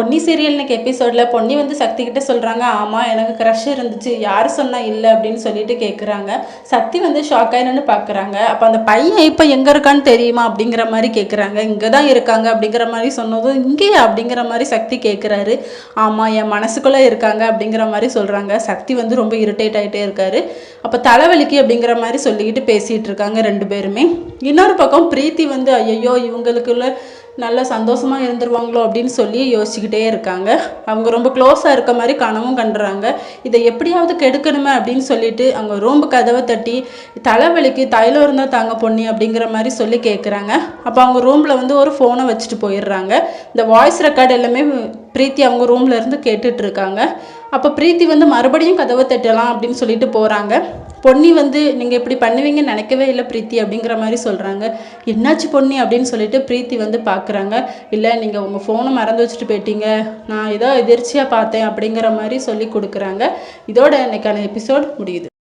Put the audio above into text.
Ponni serial இன்னைக்கு எபிசோடில் பொன்னி வந்து சக்தி கிட்ட சொல்கிறாங்க ஆமாம் எனக்கு க்ரஷ் இருந்துச்சு. யார் சொன்னால் இல்லை? அப்படின்னு சொல்லிட்டு கேட்குறாங்க சக்தி வந்து ஷாக் ஆயினு பார்க்குறாங்க அப்போ அந்த பையன் இப்போ எங்கே இருக்கான்னு தெரியுமா? அப்படிங்கிற மாதிரி கேட்குறாங்க இங்கே தான் இருக்காங்க. அப்படிங்கிற மாதிரி சொன்னதும் இங்கேயா? அப்படிங்கிற மாதிரி சக்தி கேட்குறாரு ஆமாம் என் மனசுக்குள்ளே இருக்காங்க. அப்படிங்கிற மாதிரி சொல்கிறாங்க சக்தி வந்து ரொம்ப இரிட்டேட் ஆகிட்டே இருக்காரு. அப்போ தலைவலிக்கு அப்படிங்கிற மாதிரி சொல்லிக்கிட்டு பேசிகிட்டு இருக்காங்க ரெண்டு பேருமே. இன்னொரு பக்கம் பிரீத்தி வந்து ஐயோ இவங்களுக்குள்ள நல்ல சந்தோஷமாக இருந்துருவாங்களோ அப்படின்னு சொல்லி யோசிச்சுக்கிட்டே இருக்காங்க. அவங்க ரொம்ப க்ளோஸாக இருக்க மாதிரி கனவும் கண்டுறாங்க. இதை எப்படியாவது கெடுக்கணுமே அப்படின்னு சொல்லிட்டு அவங்க ரூம்பு கதவை தட்டி தலைவலிக்கு தைலம் இருந்தால் தாங்க பொண்ணி அப்படிங்கிற மாதிரி சொல்லி கேட்குறாங்க அப்போ அவங்க ரூமில் வந்து ஒரு ஃபோனை வச்சுட்டு போயிடுறாங்க. இந்த வாய்ஸ் ரெக்கார்டு எல்லாமே பிரீத்தி அவங்க ரூம்ல இருந்து கேட்டுட்ருக்காங்க அப்போ பிரீத்தி வந்து மறுபடியும் கதவை தட்டலாம் அப்படின்னு சொல்லிட்டு போகிறாங்க பொன்னி வந்து நீங்கள் இப்படி பண்ணுவீங்கன்னு நினைக்கவே இல்லை பிரீத்தி அப்படிங்கிற மாதிரி சொல்கிறாங்க என்னாச்சு பொன்னி அப்படின்னு சொல்லிட்டு பிரீத்தி வந்து பார்க்குறாங்க இல்லை நீங்கள் உங்கள் ஃபோனை மறந்து வச்சுட்டு போயிட்டீங்க. நான் ஏதோ எதிர்ச்சியாக பார்த்தேன் அப்படிங்கிற மாதிரி சொல்லி கொடுக்குறாங்க. இதோட இன்றைக்கான எபிசோட் முடியுது.